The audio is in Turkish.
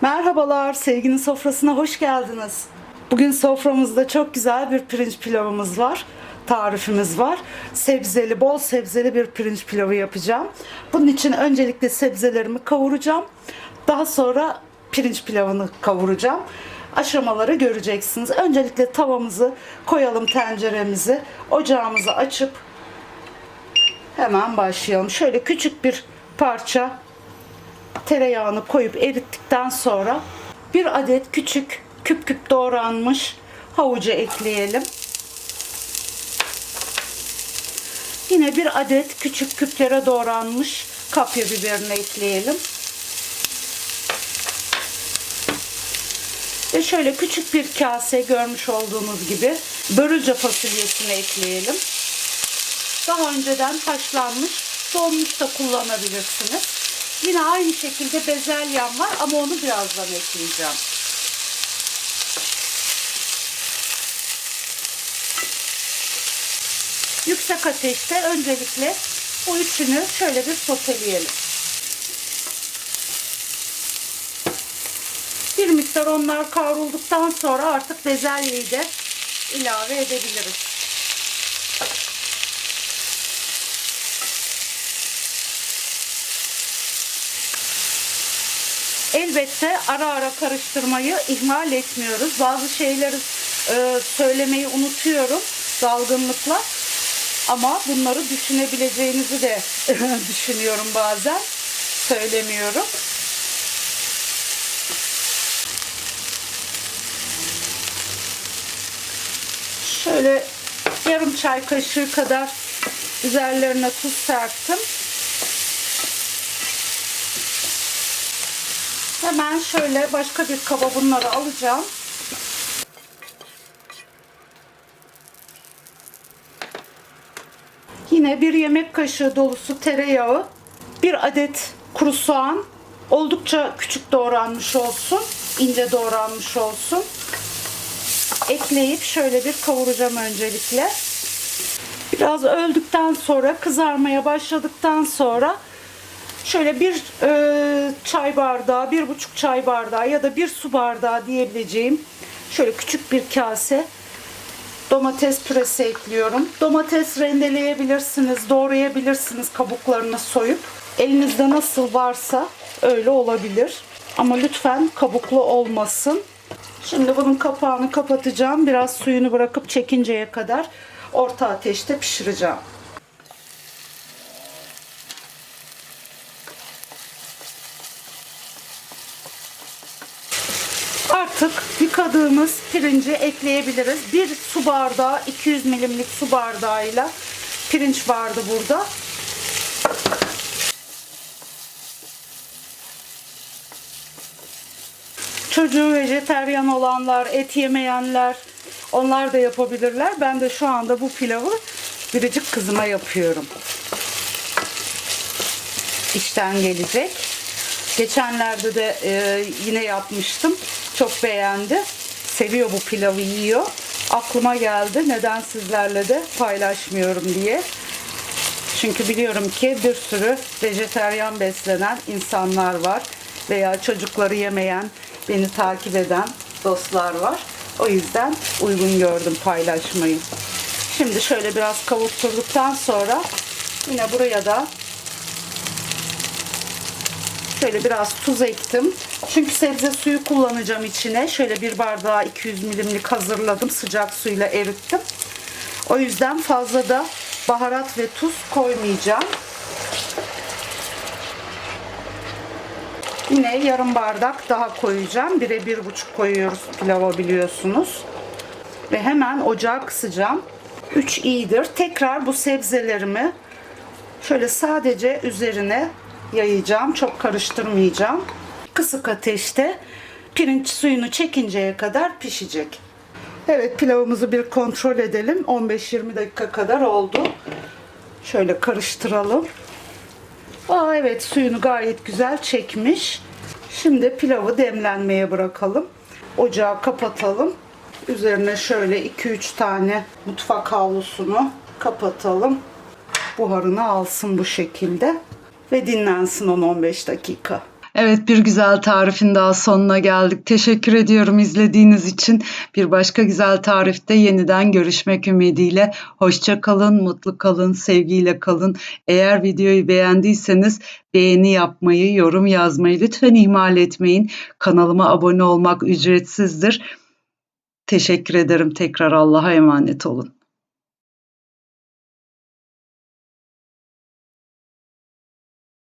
Merhabalar, sevginin sofrasına hoş geldiniz. Bugün soframızda çok güzel bir pirinç pilavımız var. Tarifimiz var. Sebzeli, bol sebzeli bir pirinç pilavı yapacağım. Bunun için öncelikle sebzelerimi kavuracağım. Daha sonra pirinç pilavını kavuracağım. Aşamaları göreceksiniz. Öncelikle tavamızı koyalım tenceremizi. Ocağımızı açıp hemen başlayalım. Şöyle küçük bir parça tereyağını koyup erittikten sonra bir adet küçük küp küp doğranmış havucu ekleyelim. Yine bir adet küçük küplere doğranmış kapya biberini ekleyelim. Ve şöyle küçük bir kase görmüş olduğunuz gibi börülce fasulyesini ekleyelim. Daha önceden haşlanmış, donmuş da kullanabilirsiniz. Yine aynı şekilde bezelyem var ama onu birazdan ekleyeceğim. Yüksek ateşte öncelikle bu üçünü şöyle bir soteleyelim. Bir miktar onlar kavrulduktan sonra artık bezelyeyi de ilave edebiliriz. Elbette ara ara karıştırmayı ihmal etmiyoruz. Bazı şeyleri e, söylemeyi unutuyorum dalgınlıkla. Ama bunları düşünebileceğinizi de düşünüyorum bazen. Söylemiyorum. Şöyle yarım çay kaşığı kadar üzerlerine tuz serptim. Hemen şöyle başka bir kaba bunları alacağım. Yine bir yemek kaşığı dolusu tereyağı, bir adet kuru soğan, oldukça küçük doğranmış olsun, ince doğranmış olsun. Ekleyip şöyle bir kavuracağım öncelikle. Biraz öldükten sonra kızarmaya başladıktan sonra şöyle bir e, çay bardağı, bir buçuk çay bardağı ya da bir su bardağı diyebileceğim şöyle küçük bir kase domates püresi ekliyorum. Domates rendeleyebilirsiniz, doğrayabilirsiniz kabuklarını soyup. Elinizde nasıl varsa öyle olabilir. Ama lütfen kabuklu olmasın. Şimdi bunun kapağını kapatacağım. Biraz suyunu bırakıp çekinceye kadar orta ateşte pişireceğim. Artık yıkadığımız pirinci ekleyebiliriz. Bir su bardağı 200 milimlik su bardağıyla pirinç vardı burada. Çocuğu vejeteryan olanlar, et yemeyenler onlar da yapabilirler. Ben de şu anda bu pilavı biricik kızıma yapıyorum. İşten gelecek. Geçenlerde de e, yine yapmıştım. Çok beğendi. Seviyor bu pilavı yiyor. Aklıma geldi neden sizlerle de paylaşmıyorum diye. Çünkü biliyorum ki bir sürü vejeteryan beslenen insanlar var veya çocukları yemeyen, beni takip eden dostlar var. O yüzden uygun gördüm paylaşmayı. Şimdi şöyle biraz kavurturduktan sonra yine buraya da Şöyle biraz tuz ektim. Çünkü sebze suyu kullanacağım içine. Şöyle bir bardağı 200 milimlik hazırladım. Sıcak suyla erittim. O yüzden fazla da baharat ve tuz koymayacağım. Yine yarım bardak daha koyacağım. Bire bir buçuk koyuyoruz pilava biliyorsunuz. Ve hemen ocağı kısacağım. 3 iyidir. Tekrar bu sebzelerimi şöyle sadece üzerine yayacağım. Çok karıştırmayacağım. Kısık ateşte pirinç suyunu çekinceye kadar pişecek. Evet pilavımızı bir kontrol edelim. 15-20 dakika kadar oldu. Şöyle karıştıralım. Aa, evet suyunu gayet güzel çekmiş. Şimdi pilavı demlenmeye bırakalım. Ocağı kapatalım. Üzerine şöyle 2-3 tane mutfak havlusunu kapatalım. Buharını alsın bu şekilde ve dinlensin 10-15 dakika. Evet bir güzel tarifin daha sonuna geldik. Teşekkür ediyorum izlediğiniz için. Bir başka güzel tarifte yeniden görüşmek ümidiyle. Hoşça kalın, mutlu kalın, sevgiyle kalın. Eğer videoyu beğendiyseniz beğeni yapmayı, yorum yazmayı lütfen ihmal etmeyin. Kanalıma abone olmak ücretsizdir. Teşekkür ederim tekrar Allah'a emanet olun.